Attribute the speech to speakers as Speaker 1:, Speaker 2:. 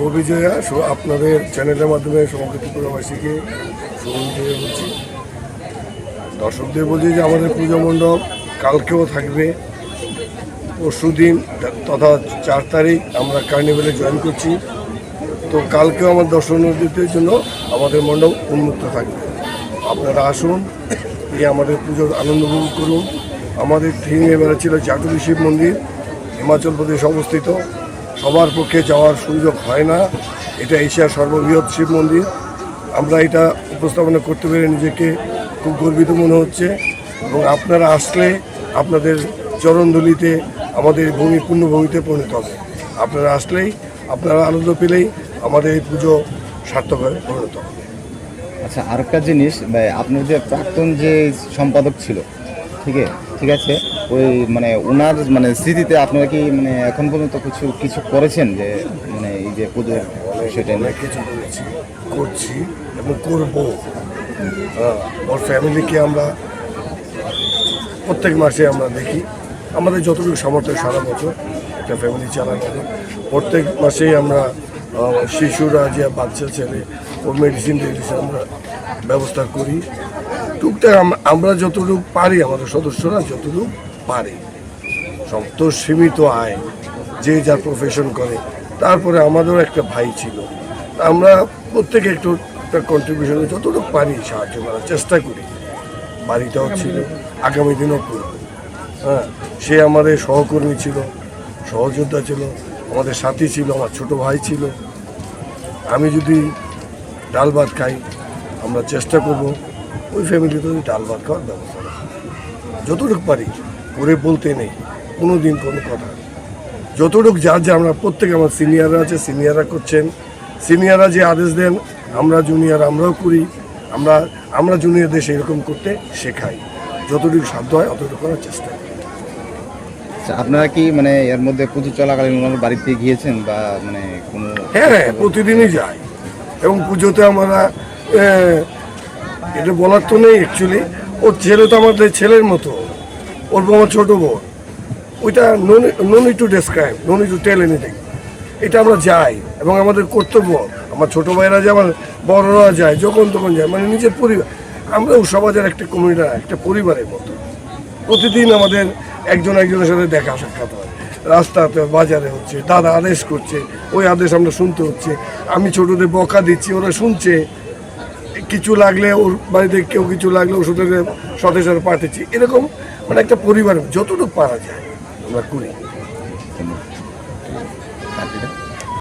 Speaker 1: শুভ বিজয়া শু- আপনাদের চ্যানেলের মাধ্যমে সমগ্র ত্রিপুরাবাসীকে শুভ বিজয়া বলছি। দর্শকদের বলছি যে আমাদের পুজো মণ্ডপ কালকেও থাকবে। পরশু দিন তথা চার তারিখ আমরা কার্নিভেলে জয়েন করছি। তো কালকেও আমার দর্শনার্থীদের জন্য আমাদের মণ্ডপ উন্মুক্ত থাকবে। আপনারা আসুন এই আমাদের পুজোর আনন্দ উপভোগ করুন। আমাদের থিম এবারে ছিল জাটুরি শিব মন্দির, হিমাচল প্রদেশ অবস্থিত। সবার পক্ষে যাওয়ার সুযোগ হয় না। এটা এশিয়ার সর্ববৃহৎ শিব মন্দির। আমরা এটা উপস্থাপনা করতে পেরে নিজেকে খুব গর্বিত মনে হচ্ছে এবং আপনারা আসলে আপনাদের চরণধুলিতে আমাদের ভূমি পূর্ণভূমিতে পরিণত হবে। আপনারা আসলেই, আপনারা আনন্দ পেলেই আমাদের এই পুজো সার্থক হয়ে পরিণত হবে।
Speaker 2: আচ্ছা আর একটা জিনিস আপনার যে প্রাক্তন যে সম্পাদক ছিল, ঠিক আছে ঠিক আছে? ওই মানে ওনার মানে স্মৃতিতে আপনারা কি মানে এখন পর্যন্ত কিছু কিছু করেছেন যে মানে এই যে পুজোর সেটা
Speaker 1: অনেক কিছু করেছি, করছি এবং করব। ওর ফ্যামিলিকে আমরা প্রত্যেক মাসে আমরা দেখি। আমাদের যতটুকু সামর্থ্য সারা বছর একটা ফ্যামিলি চালানো। প্রত্যেক মাসেই আমরা শিশুরা যে বাচ্চা ছেলে, ওর মেডিসিন টেডিসিন আমরা ব্যবস্থা করি। টুকটাক আমরা যতটুকু পারি, আমাদের সদস্যরা যতটুকু পারি। সব তো সীমিত আয়, যে যার প্রফেশন করে। তারপরে আমাদেরও একটা ভাই ছিল। আমরা প্রত্যেকে একটু একটা কন্ট্রিবিউশনে যতটুকু পারি সাহায্য করার চেষ্টা করি। বাড়িটাও ছিল, আগামী দিনও করব। হ্যাঁ সে আমাদের সহকর্মী ছিল, সহযোদ্ধা ছিল, আমাদের সাথী ছিল, আমার ছোট ভাই ছিল। আমি যদি ডাল ভাত খাই, আমরা চেষ্টা করব, ওই ফ্যামিলিতে ওই ডাল ভাত খাওয়ার ব্যবস্থা। যতটুকু পারি। করে বলতে নেই কোনো দিন কোনো কথা। যতটুকু যার যা আমরা প্রত্যেকে আমার সিনিয়ররা আছে সিনিয়ররা করছেন। সিনিয়ররা যে আদেশ দেন আমরা জুনিয়র আমরাও করি আমরা আমরা জুনিয়রদের সেরকম করতে শেখাই। যতটুকু সাধ্য হয় অতটুকু করার চেষ্টা করি।
Speaker 2: আচ্ছা, আপনারা কি মানে এর মধ্যে পুজো চলাকালীন ওনার বাড়িতে গিয়েছেন বা মানে কোনো
Speaker 1: হ্যাঁ হ্যাঁ প্রতিদিনই যাই এবং পুজোতে আমরা এটা বলার তো নেই অ্যাকচুয়ালি ওর ছেলে তো আমাদের ছেলের মতো। ওর আমার ছোটো বোন ওইটা no need to describe no need to tell anything এটা আমরা যাই, এবং আমাদের কর্তব্য, আমার ছোটো ভাইরা যায়, আমার বড়রা যায়, যখন তখন যায় মানে নিজের পরিবার আমরাও সমাজের একটা কমিউনিটি, একটা পরিবারের মতো। প্রতিদিন আমাদের একজন একজনের সাথে দেখা সাক্ষাৎ হয়। রাস্তাতে, বাজারে হচ্ছে, দাদা আদেশ করছে, ওই আদেশ আমরা শুনতে হচ্ছে। আমি ছোটদের বকা দিচ্ছি, ওরা শুনছে। কিছু লাগলে ওর বাড়িতে কেউ কিছু লাগলে ওষুধের সতেজ পাঠিয়েছি এরকম মানে একটা পরিবার, যতটুকু পারা যায়, আমরা করি।